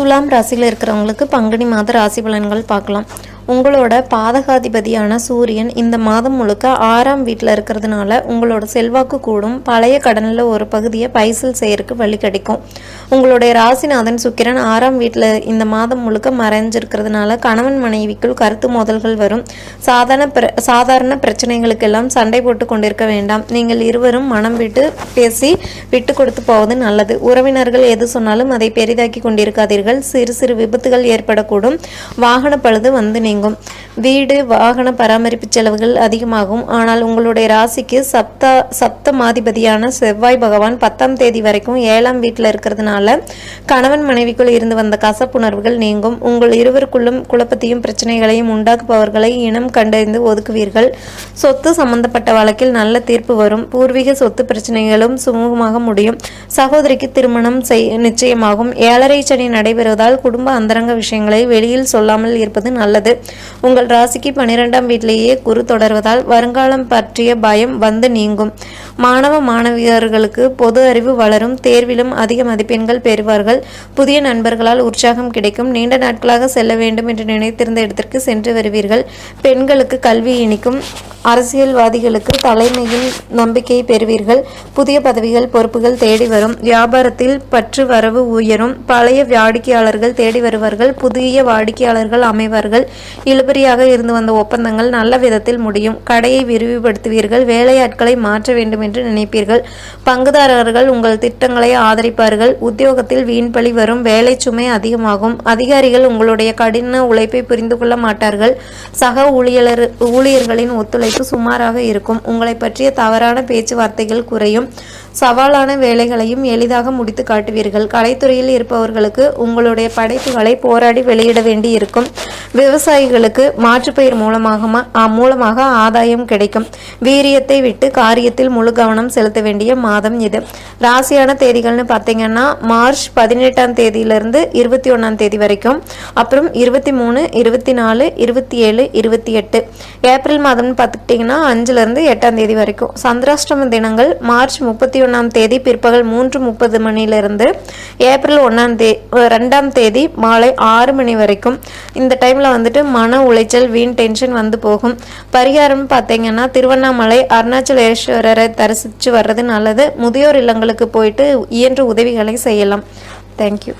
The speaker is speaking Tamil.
துலாம் ராசியில் இருக்கிறவங்களுக்கு பங்குனி மாத ராசி பலன்கள் பார்க்கலாம். உங்களோட பாதகாதிபதியான சூரியன் இந்த மாதம் முழுக்க ஆறாம் வீட்டில் இருக்கிறதுனால உங்களோட செல்வாக்கு கூடும். பழைய கடனில் ஒரு பகுதியை பைசல் செய்யறதுக்கு வழி கிடைக்கும். உங்களுடைய ராசிநாதன் சுக்கிரன் ஆறாம் வீட்டில் இந்த மாதம் முழுக்க மறைஞ்சிருக்கிறதுனால கணவன் மனைவிக்குள் கருத்து மோதல்கள் வரும். சாதாரண பிர சாதாரண பிரச்சனைகளுக்கெல்லாம் சண்டை போட்டு கொண்டிருக்க வேண்டாம். நீங்கள் இருவரும் மனம் விட்டு பேசி விட்டு கொடுத்து போவது நல்லது. உறவினர்கள் எது சொன்னாலும் அதை பெரிதாக்கி கொண்டிருக்காதீர்கள். சிறு சிறு விபத்துகள் ஏற்படக்கூடும். வாகன பழுது வந்து நீங்கள் நீங்கும் வீடு வாகன பராமரிப்பு செலவுகள் அதிகமாகும். ஆனால் உங்களுடைய ராசிக்கு சப்தா சப்தமாதிபதியான செவ்வாய் பகவான் பத்தாம் தேதி வரைக்கும் ஏழாம் வீட்டில் இருக்கிறதுனால கணவன் மனைவிக்குள் இருந்து வந்த கசப்புணர்வுகள் நீங்கும். உங்கள் இருவருக்குள்ளும் குழப்பத்தையும் பிரச்சனைகளையும் உண்டாக்குபவர்களை இனம் கண்டறிந்து ஒதுக்குவீர்கள். சொத்து சம்பந்தப்பட்ட வழக்கில் நல்ல தீர்ப்பு வரும். பூர்வீக சொத்து பிரச்சனைகளும் சுமூகமாக முடியும். சகோதரிக்கு திருமணம் செய் நிச்சயமாகும். ஏழரை சனி நடைபெறுவதால் குடும்ப அந்தரங்க விஷயங்களை வெளியில் சொல்லாமல் இருப்பது நல்லது. உங்கள் ராசிக்கு பன்னிரெண்டாம் வீட்டிலேயே குரு தொடர்வதால் வருங்காலம் பற்றிய பயம் வந்து நீங்கும். மாணவ மாணவியர்களுக்கு பொது அறிவு வளரும். தேர்விலும் அதிக மதிப்பெண்கள் பெறுவார்கள். புதிய நண்பர்களால் உற்சாகம் கிடைக்கும். நீண்ட நாட்களாக செல்ல வேண்டும் என்று நினைத்திருந்த இடத்திற்கு சென்று வருவீர்கள். பெண்களுக்கு கல்வி இனிக்கும். அரசியல்வாதிகளுக்கு தலைமையில் நம்பிக்கையை பெறுவீர்கள். புதிய பதவிகள் பொறுப்புகள் தேடி வரும். வியாபாரத்தில் பற்று வரவு உயரும். பழைய வாடிக்கையாளர்கள் தேடி வருவார்கள். புதிய வாடிக்கையாளர்கள் அமைவார்கள். இழுபறியாக இருந்து வந்த ஒப்பந்தங்கள் நல்ல விதத்தில் முடியும். கடையை விரிவுபடுத்துவீர்கள். வேலையாட்களை மாற்ற வேண்டும் என்று நினைப்பீர்கள். பங்குதாரர்கள் உங்கள் திட்டங்களை ஆதரிப்பார்கள். உத்தியோகத்தில் வீண்பழி வரும். வேலை சுமை அதிகமாகும். அதிகாரிகள் உங்களுடைய கடின உழைப்பை புரிந்து கொள்ள மாட்டார்கள். சக ஊழியர் ஊழியர்களின் ஒத்துழைப்பு சுமாராக இருக்கும். உங்களை பற்றிய தவறான பேச்சுவார்த்தைகள் குறையும். சவாலான வேலைகளையும் எளிதாக முடித்து காட்டுவீர்கள். கலைத்துறையில் இருப்பவர்களுக்கு உங்களுடைய படைப்புகளை போராடி வெளியிட வேண்டி இருக்கும் விவசாயிகளுக்கு மாற்றுப்பயிர் மூலமாக மூலமாக ஆதாயம் கிடைக்கும். வீரியத்தை விட்டு காரியத்தில் முழு கவனம் செலுத்த வேண்டிய மாதம் இது. ராசியான தேதிகள்னு பார்த்தீங்கன்னா மார்ச் பதினெட்டாம் தேதியிலிருந்து இருபத்தி ஒன்றாம் தேதி வரைக்கும். அப்புறம் இருபத்தி மூணு இருபத்தி நாலு இருபத்தி ஏழு இருபத்தி எட்டு ஏப்ரல் மாதம்னு பார்த்துக்கிட்டிங்கன்னா அஞ்சுலேருந்து எட்டாம் தேதி வரைக்கும். சந்திராஷ்டம தினங்கள் மார்ச் முப்பத்தி ஒன்றாம் தேதி பிற்பகல் மூன்று முப்பது மணிலிருந்து ஏப்ரல் ஒன்றாம் தே ரெண்டாம் தேதி மாலை ஆறு மணி வரைக்கும். இந்த டைமில் வந்துட்டு மன உளைச்சல் வீண் டென்ஷன் வந்து போகும். பரிகாரம் பார்த்தீங்கன்னா திருவண்ணாமலை அருணாச்சலேஸ்வரரை தரிசித்து வர்றது நல்லது. முதியோர் இல்லங்களுக்கு போயிட்டு இயன்ற உதவிகளை செய்யலாம். தேங்க்யூ